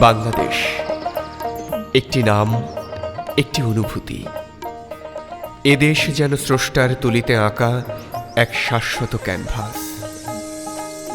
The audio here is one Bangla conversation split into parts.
বাংলাদেশ। একটি নাম, একটি অনুভূতি। এদেশ যেন স্রষ্টার তুলিতে আঁকা এক শাশ্বত ক্যানভাস।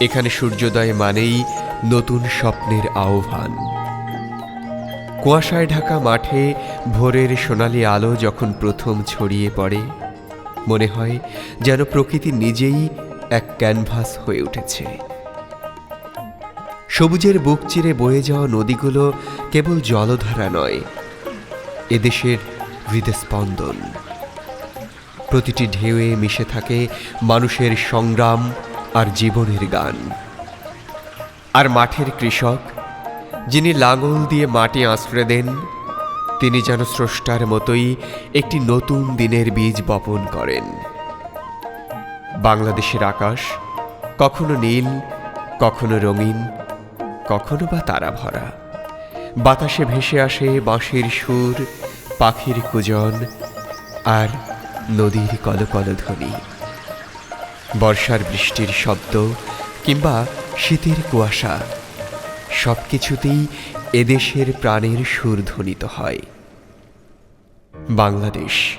এখানে সূর্যোদয় মানেই নতুন স্বপ্নের আহ্বান। কুয়াশায় ঢাকা মাঠে ভোরের সোনালি আলো যখন প্রথম ছড়িয়ে পড়ে, মনে হয় যেন প্রকৃতি নিজেই এক ক্যানভাস হয়ে উঠেছে। সবুজের বুক চিরে বয়ে যাওয়া নদীগুলো কেবল জলধারা নয়, এদেশের হৃদস্পন্দন। প্রতিটি ঢেউয়ে মিশে থাকে মানুষের সংগ্রাম আর জীবনের গান। আর মাঠের কৃষক, যিনি লাঙল দিয়ে মাটি আঁচড়ে দেন, তিনি যেন স্রষ্টার মতোই একটি নতুন দিনের বীজ বপন করেন। বাংলাদেশের আকাশ কখনো নীল, কখনো রঙিন কখনো বা তারা ভরা। বাতাসে ভেসে আসে বাঁশির সুর, পাখির কুজন আর নদীর কলকল ধ্বনি। বর্ষার বৃষ্টির শব্দ কিংবা শীতের কুয়াশা সব কিছুতেই এদেশের প্রাণের সুর ধ্বনিত হয়। বাংলাদেশ।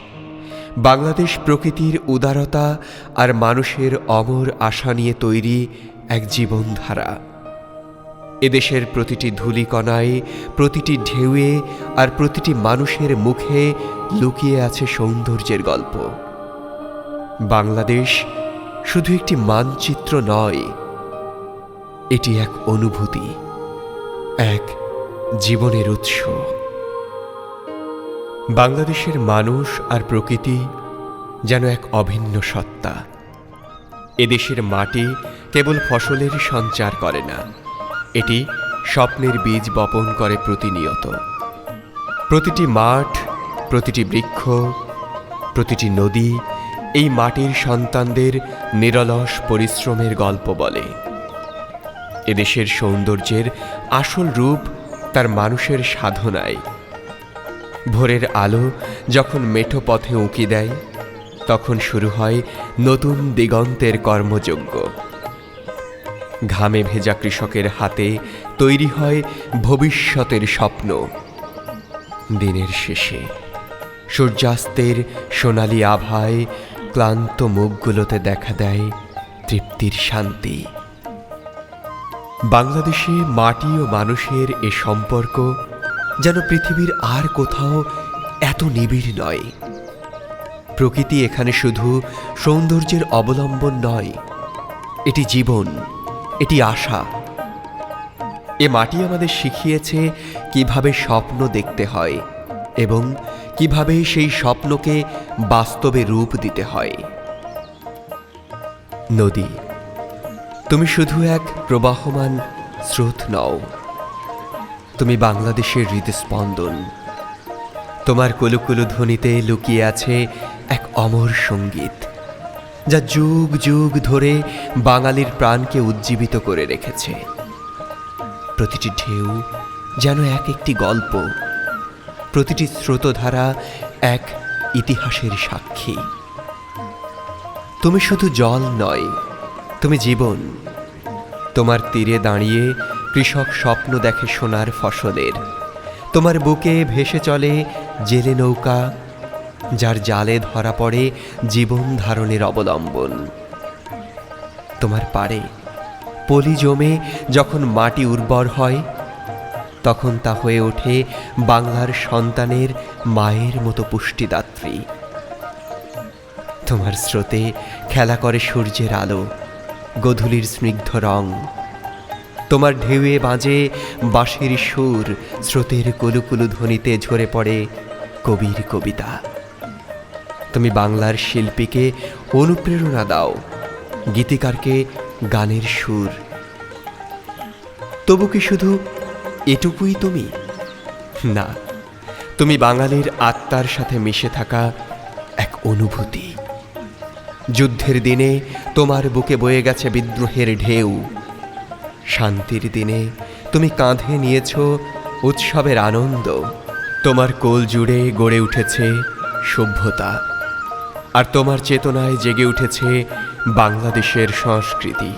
বাংলাদেশ প্রকৃতির উদারতা আর মানুষের অমর আশা নিয়ে তৈরি এক জীবনধারা। এদেশের প্রতিটি ধূলিকণায়, প্রতিটি ঢেউয়ে আর প্রতিটি মানুষের মুখে লুকিয়ে আছে সৌন্দর্যের গল্প। বাংলাদেশ শুধু একটি মানচিত্র নয়, এটি এক অনুভূতি, এক জীবনের উৎস। বাংলাদেশের মানুষ আর প্রকৃতি যেন এক অভিন্ন সত্তা। এদেশের মাটি কেবল ফসলের সঞ্চার করে না। এটি স্বপ্নের বীজ বপন করে প্রতিনিয়ত। প্রতিটি মাঠ, প্রতিটি বৃক্ষ, প্রতিটি নদী এই মাটির সন্তানদের নিরলস পরিশ্রমের গল্প বলে। এদেশের সৌন্দর্যের আসল রূপ তার মানুষের সাধনায়। ভোরের আলো যখন মেঠো পথে উঁকি দেয়, তখন শুরু হয় নতুন দিগন্তের কর্মযজ্ঞ। ঘামে ভেজা কৃষকের হাতে তৈরি হয় ভবিষ্যতের স্বপ্ন। দিনের শেষে সূর্যাস্তের সোনালি আভায় ক্লান্ত মুখগুলোতে দেখা দেয় তৃপ্তির শান্তি। বাংলাদেশে মাটি ও মানুষের এ সম্পর্ক যেন পৃথিবীর আর কোথাও এত নিবিড় নয়। প্রকৃতি এখানে শুধু সৌন্দর্যের অবলম্বন নয়, এটি জীবন। এটি আশা। এ মাটি আমাদের শিখিয়েছে কীভাবে স্বপ্ন দেখতে হয় এবং কীভাবে সেই স্বপ্নকে বাস্তবে রূপ দিতে হয়। নদী, তুমি শুধু এক প্রবাহমান স্রোত নও। তুমি বাংলাদেশের হৃদস্পন্দন। তোমার কুলুকুলু ধ্বনিতে লুকিয়ে আছে এক অমর সংগীত। যা যুগ যুগ ধরে বাঙালির প্রাণকে উজ্জীবিত করে রেখেছে। প্রতিটি ঢেউ যেন এক একটি গল্প, প্রতিটি স্রোতধারা এক ইতিহাসের সাক্ষী। তুমি শুধু জল নয়, তুমি জীবন। তোমার তীরে দাঁড়িয়ে কৃষক স্বপ্ন দেখে সোনার ফসলের। তোমার বুকে ভেসে চলে জেলে নৌকা যার জালে ধরা পড়ে জীবন ধারণের অবলম্বন। তোমার পারে পলি জমে যখন মাটি উর্বর হয়, তখন তা হয়ে ওঠে বাংলার সন্তানের মায়ের মতো পুষ্টিদাত্রী। তোমার স্রোতে খেলা করে সূর্যের আলো, গধূলির স্নিগ্ধ রং। তোমার ঢেউয়ে বাজে বাঁশির সুর, স্রোতের কুলুকুলু ধ্বনিতে ঝরে পড়ে কবির কবিতা। তুমি বাংলার শিল্পীকে অনুপ্রেরণা দাও, গীতিকারকে গানের সুর। তবু কি শুধু এটুকুই তুমি? না, তুমি বাঙালির আত্মার সাথে মিশে থাকা এক অনুভূতি। যুদ্ধের দিনে তোমার বুকে বয়ে গেছে বিদ্রোহের ঢেউ। শান্তির দিনে তুমি কাঁধে নিয়েছ উৎসবের আনন্দ। তোমার কোল জুড়ে গড়ে উঠেছে সভ্যতা। আর তোমার চেতনায় জেগে উঠেছে বাংলাদেশের সংস্কৃতি।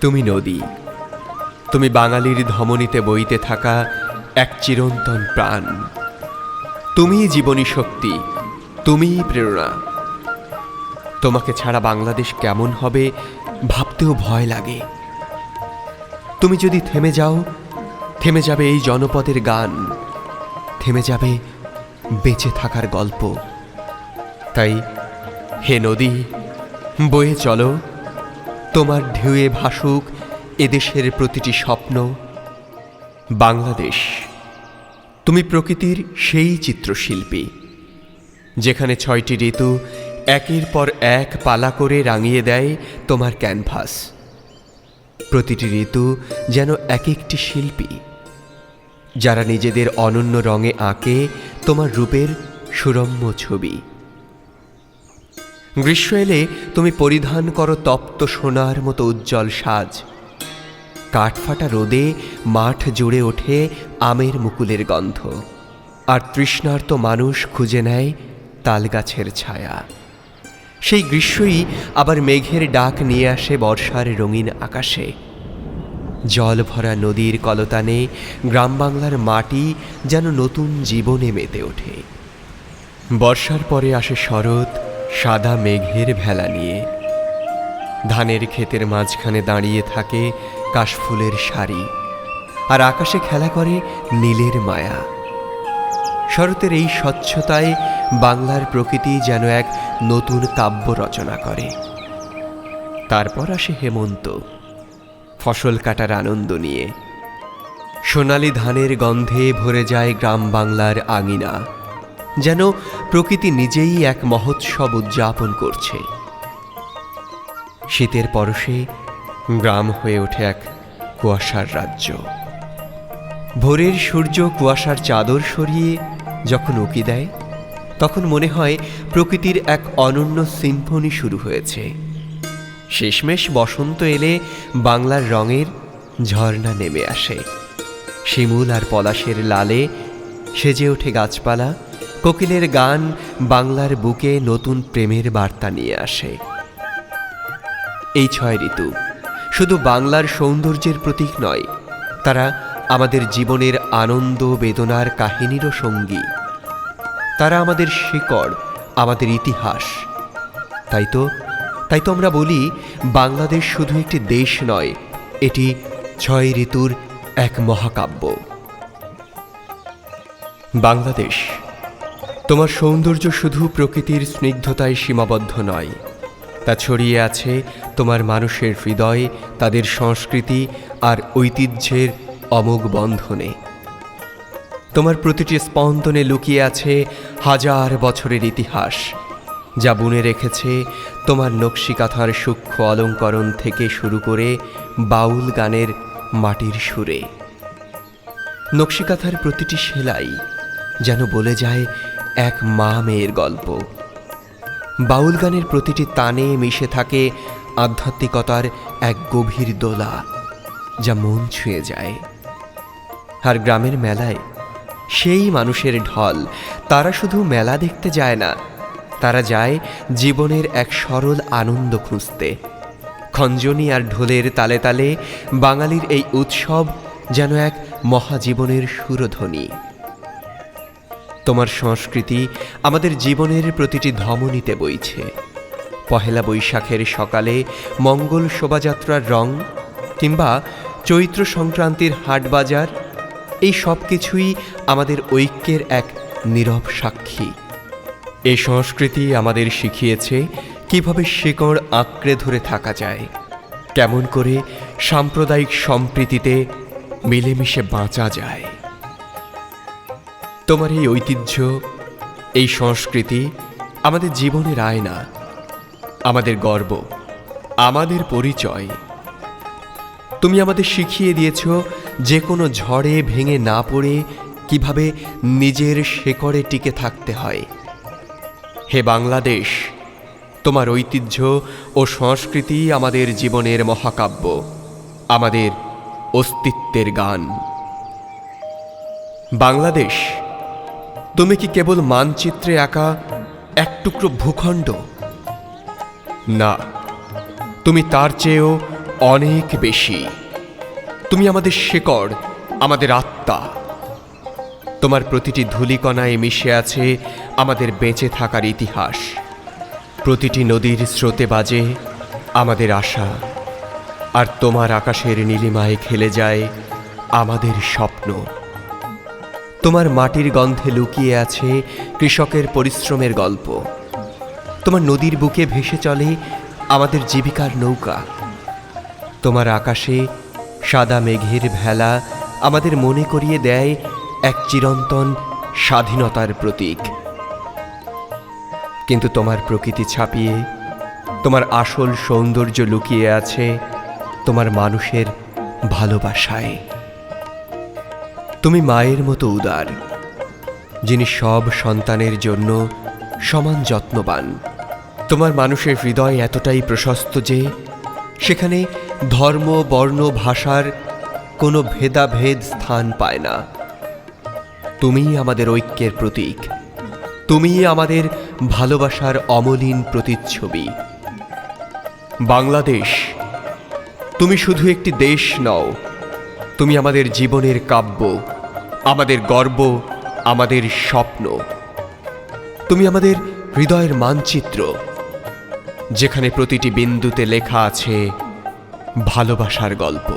তুমি নদী। তুমি বাঙালির ধমনীতে বইতে থাকা এক চিরন্তন প্রাণ। তুমি জীবনী শক্তি তুমিই প্রেরণা। তোমাকে ছাড়া বাংলাদেশ কেমন হবে ভাবতেও ভয় লাগে। তুমি যদি থেমে যাও, থেমে যাবে এই জনপদের গান, থেমে যাবে বেঁচে থাকার গল্প। তাই হে নদী, বয়ে চলো। তোমার ঢেউয়ে ভাসুক এদেশের প্রতিটি স্বপ্ন। বাংলাদেশ, তুমি প্রকৃতির সেই চিত্রশিল্পী, যেখানে ছয়টি ঋতু একের পর এক পালা করে রাঙিয়ে দেয় তোমার ক্যানভাস। প্রতিটি ঋতু যেন এক একটি শিল্পী। যারা নিজেদের অনন্য রঙে আঁকে তোমার রূপের সুরম্য ছবি। গ্রীষ্ম এলে তুমি পরিধান করো তপ্ত সোনার মতো উজ্জ্বল সাজ। কাঠফাটা রোদে মাঠ জুড়ে ওঠে আমের মুকুলের গন্ধ। আর তৃষ্ণার্ত মানুষ খুঁজে নেয় তালগাছের ছায়া। সেই গ্রীষ্মই আবার মেঘের ডাক নিয়ে আসে বর্ষার রঙিন আকাশে। জল ভরা নদীর কলতানে গ্রাম বাংলার মাটি যেন নতুন জীবনে মেতে ওঠে। বর্ষার পরে আসে শরৎ, সাদা মেঘের ভেলা নিয়ে। ধানের ক্ষেতের মাঝখানে দাঁড়িয়ে থাকে কাশফুলের শাড়ি আর আকাশে খেলা করে নীলের মায়া। শরতের এই স্বচ্ছতায় বাংলার প্রকৃতি যেন এক নতুন কাব্য রচনা করে। তারপর আসে হেমন্ত। ফসল কাটার আনন্দ নিয়ে। সোনালি ধানের গন্ধে ভরে যায় গ্রাম বাংলার আঙিনা, যেন প্রকৃতি নিজেই এক মহোৎসব উদযাপন করছে। শীতের পরশে গ্রাম হয়ে ওঠে এক কুয়াশার রাজ্য। ভোরের সূর্য কুয়াশার চাদর সরিয়ে যখন উকি দেয়, তখন মনে হয় প্রকৃতির এক অনন্য সিম্ফনি শুরু হয়েছে। শেষমেশ বসন্ত এলে বাংলার রঙের ঝর্ণা নেমে আসে। শিমুল আর পলাশের লালে সেজে ওঠে গাছপালা, কোকিলের গান বাংলার বুকে নতুন প্রেমের বার্তা নিয়ে আসে। এই ছয় ঋতু শুধু বাংলার সৌন্দর্যের প্রতীক নয়, তারা আমাদের জীবনের আনন্দ, বেদনার কাহিনীরও সঙ্গী। তারা আমাদের শিকড়, আমাদের ইতিহাস। তাই তো তাই তো আমরা বলি, বাংলাদেশ শুধু একটি দেশ নয়, এটি ছয় ঋতুর এক মহাকাব্য। বাংলাদেশ, তোমার সৌন্দর্য শুধু প্রকৃতির স্নিগ্ধতায় সীমাবদ্ধ নয়, তা ছড়িয়ে আছে তোমার মানুষের হৃদয়, তাদের সংস্কৃতি আর ঐতিহ্যের অমোঘ বন্ধনে। তোমার প্রতিটি স্পন্দনে লুকিয়ে আছে হাজার বছরের ইতিহাস যা বুনে রেখেছে তোমার নকশিকাথার সূক্ষ্ম অলঙ্করণ থেকে শুরু করে বাউল গানের মাটির সুরে। নকশিকাথার প্রতিটি সেলাই যেন বলে যায় এক মা মেয়ের গল্প। বাউল গানের প্রতিটি তানে মিশে থাকে আধ্যাত্মিকতার এক গভীর দোলা যা মন ছুঁয়ে যায়। আর গ্রামের মেলায় সেই মানুষের ঢল, তারা শুধু মেলা দেখতে যায় না তারা যায় জীবনের এক সরল আনন্দ খুঁজতে। খঞ্জনি আর ঢোলের তালে তালে বাঙালির এই উৎসব যেন এক মহাজীবনের সুরধ্বনি। তোমার সংস্কৃতি আমাদের জীবনের প্রতিটি ধমনীতে বইছে। পহেলা বৈশাখের সকালে মঙ্গল শোভাযাত্রার রং কিংবা চৈত্র সংক্রান্তির হাটবাজার এই সব কিছুই আমাদের ঐক্যের এক নীরব সাক্ষী। এই সংস্কৃতি আমাদের শিখিয়েছে কীভাবে শিকড় আঁকড়ে ধরে থাকা যায়। কেমন করে সাম্প্রদায়িক সম্প্রীতিতে মিলেমিশে বাঁচা যায়। তোমার এই ঐতিহ্য, এই সংস্কৃতি আমাদের জীবনের আয়না, আমাদের গর্ব, আমাদের পরিচয়। তুমি আমাদের শিখিয়ে দিয়েছ যে কোনো ঝড়ে ভেঙে না পড়ে কীভাবে নিজের শেকড়ে টিকে থাকতে হয়। হে বাংলাদেশ, তোমার ঐতিহ্য ও সংস্কৃতি আমাদের জীবনের মহাকাব্য, আমাদের অস্তিত্বের গান। বাংলাদেশ, তুমি কি কেবল মানচিত্রে আঁকা এক টুকরো ভূখণ্ড? না, তুমি তার চেয়েও অনেক বেশি। তুমি আমাদের শেকড়, আমাদের আত্মা। তোমার প্রতিটি ধূলিকণায় মিশে আছে আমাদের বেঁচে থাকার ইতিহাস। প্রতিটি নদীর স্রোতে বাজে আমাদের আশা। আর তোমার আকাশের নীলিমায় খেলে যায় আমাদের স্বপ্ন। তোমার মাটির গন্ধে লুকিয়ে আছে কৃষকের পরিশ্রমের গল্প। তোমার নদীর বুকে ভেসে চলে আমাদের জীবিকার নৌকা। তোমার আকাশে সাদা মেঘের ভেলা আমাদের মনে করিয়ে দেয় এক চিরন্তন স্বাধীনতার প্রতীক। কিন্তু তোমার প্রকৃতি ছাপিয়ে, তোমার আসল সৌন্দর্য লুকিয়ে আছে তোমার মানুষের ভালোবাসায়। তুমি মায়ের মতো উদার, যিনি সব সন্তানের জন্য সমান যত্নবান। তোমার মানুষের হৃদয় এতটাই প্রশস্ত যে, সেখানে ধর্ম, বর্ণ, ভাষার কোনো ভেদাভেদ স্থান পায় না। তুমিই আমাদের ঐক্যের প্রতীক। তুমিই আমাদের ভালোবাসার অমলিন প্রতিচ্ছবি। বাংলাদেশ, তুমি শুধু একটি দেশ নও, তুমি আমাদের জীবনের কাব্য, আমাদের গর্ব, আমাদের স্বপ্ন। তুমি আমাদের হৃদয়ের মানচিত্র, যেখানে প্রতিটি বিন্দুতে লেখা আছে ভালোবাসার গল্প।